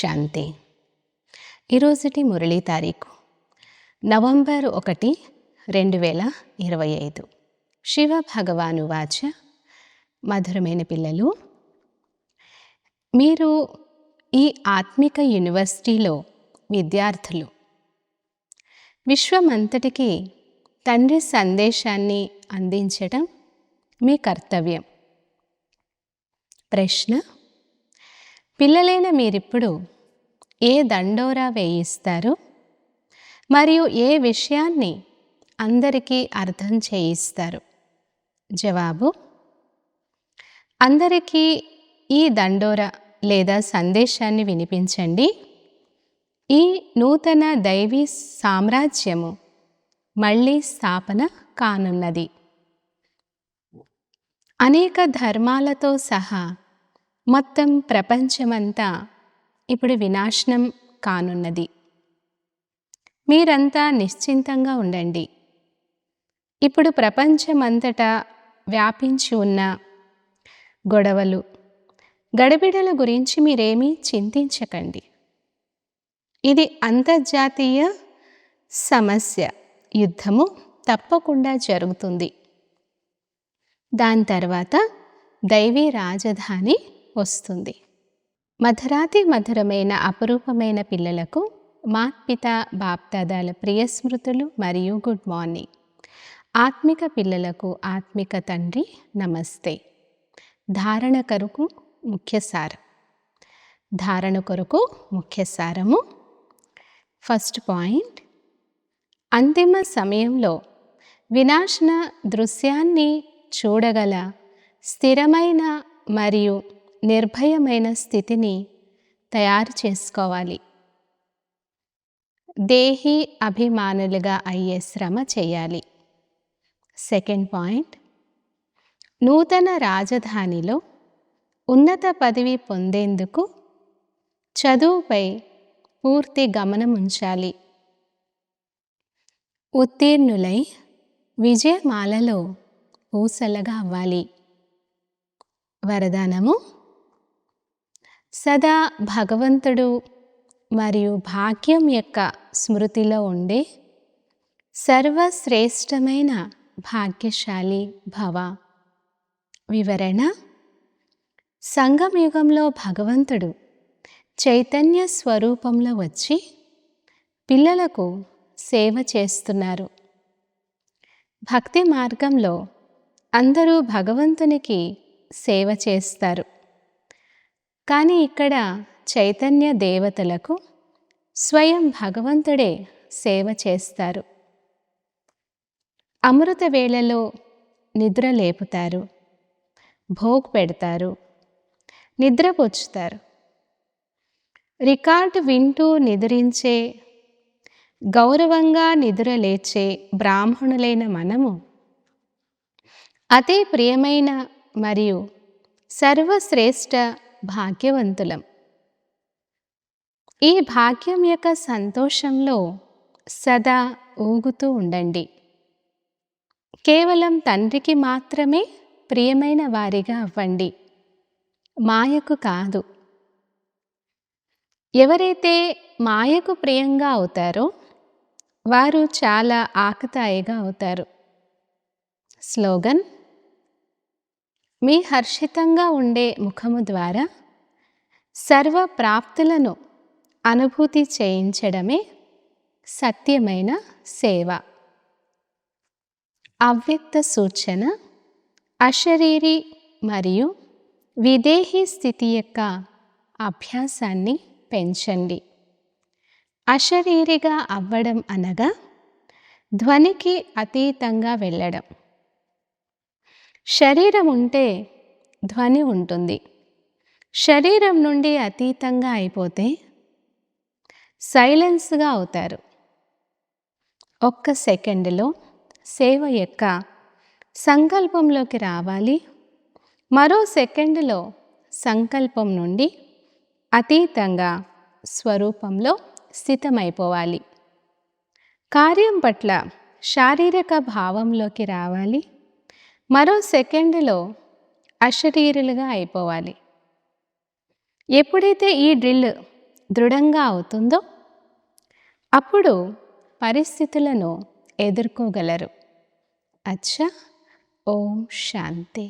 శాంతి. ఈరోజుటి మురళీ తారీఖు. నవంబర్ ఒకటి రెండు వేల ఇరవై ఐదు. శివ భగవాను వాచ మధురమైన పిల్లలు. మీరు ఈ ఆత్మిక యూనివర్సిటీలో విద్యార్థులు. విశ్వమంతటికి తండ్రి సందేశాన్ని అందించటం మీ కర్తవ్యం. ప్రశ్న పిల్లలైన మీరిప్పుడు ఏ దండోరా వేయిస్తారు? మరియు ఏ విషయాన్ని అందరికీ అర్థం చేయిస్తారు? జవాబు అందరికీ ఈ దండోరా లేదా సందేశాన్ని వినిపించండి. ఈ నూతన దైవీ సామ్రాజ్యము మళ్ళీ స్థాపన కానున్నది. అనేక ధర్మాలతో సహా మొత్తం ప్రపంచమంతా ఇప్పుడు వినాశనం కానున్నది. మీరంతా నిశ్చింతంగా ఉండండి. ఇప్పుడు ప్రపంచమంతటా వ్యాపించి ఉన్న గొడవలు గడబిడల గురించి మీరేమీ చింతించకండి. ఇది అంతర్జాతీయ సమస్య. యుద్ధము తప్పకుండా జరుగుతుంది. దాని తర్వాత దైవీ రాజధాని వస్తుంది. మధురాతి మధురమైన అపురూపమైన పిల్లలకు మాత్పిత బాప్దాదాల ప్రియ స్మృతులు మరియు గుడ్ మార్నింగ్. ఆత్మిక పిల్లలకు ఆత్మిక తండ్రి నమస్తే. ధారణ కొరకు ముఖ్య సారం. ధారణ కొరకు ముఖ్య సారము. First point. అంతిమ సమయంలో వినాశన దృశ్యాన్ని చూడగల స్థిరమైన మరియు నిర్భయమైన స్థితిని తయారు చేసుకోవాలి. దేహి అభిమానులుగా అయ్యే శ్రమ చేయాలి. Second point. నూతన రాజధానిలో ఉన్నత పదవి పొందేందుకు చదువుపై పూర్తి గమనం ఉంచాలి. ఉత్తీర్ణులై విజయమాలలో పూసలగా అవ్వాలి. వరదానము. సదా భగవంతుడు మరియు భాగ్యం యొక్క స్మృతిలో ఉండే సర్వశ్రేష్టమైన భాగ్యశాలి భవ. వివరణ సంగమయుగంలో భగవంతుడు చైతన్య స్వరూపంలో వచ్చి పిల్లలకు సేవ చేస్తున్నారు. భక్తి మార్గంలో అందరూ భగవంతునికి సేవ చేస్తారు. కానీ ఇక్కడ చైతన్య దేవతలకు స్వయం భగవంతుడే సేవ చేస్తారు. అమృత వేళలో నిద్ర లేపుతారు. భోగ్ పెడతారు. నిద్రపుచ్చుతారు రికార్డు వింటూ నిద్రించే గౌరవంగా నిద్ర లేచే బ్రాహ్మణులైన మనము అతి ప్రియమైన మరియు సర్వశ్రేష్ఠ భాగ్యవంతులం. ఈ భాగ్యం యొక్క సంతోషంలో సదా ఊగుతూ ఉండండి. కేవలం తండ్రికి మాత్రమే ప్రియమైన వారిగా అవ్వండి. మాయకు కాదు. ఎవరైతే మాయకు ప్రియంగా అవుతారో వారు చాలా ఆకతాయిగా అవుతారు. స్లోగన్ మీ హర్షితంగా ఉండే ముఖము ద్వారా సర్వ ప్రాప్తులను అనుభూతి చేయించడమే సత్యమైన సేవ. అవ్యక్త సూచన అశరీరి మరియు విదేహీ స్థితి యొక్క అభ్యాసాన్ని పెంచండి. అశరీరిగా అవ్వడం అనగా ధ్వనికి అతీతంగా వెళ్ళడం. శరీరం ఉంటే ధ్వని ఉంటుంది. శరీరం నుండి అతీతంగా అయిపోతే సైలెన్స్గా అవుతారు. ఒక్క సెకండ్లో సేవ యొక్క సంకల్పంలోకి రావాలి. మరో సెకండ్లో సంకల్పం నుండి అతీతంగా స్వరూపంలో స్థితమైపోవాలి. కార్యం పట్ల శారీరక భావంలోకి రావాలి. మరో సెకండ్లో అశరీరులుగా అయిపోవాలి. ఎప్పుడైతే ఈ డ్రిల్ దృఢంగా అవుతుందో అప్పుడు పరిస్థితులను ఎదుర్కోగలరు. అచ్చా ఓం శాంతి.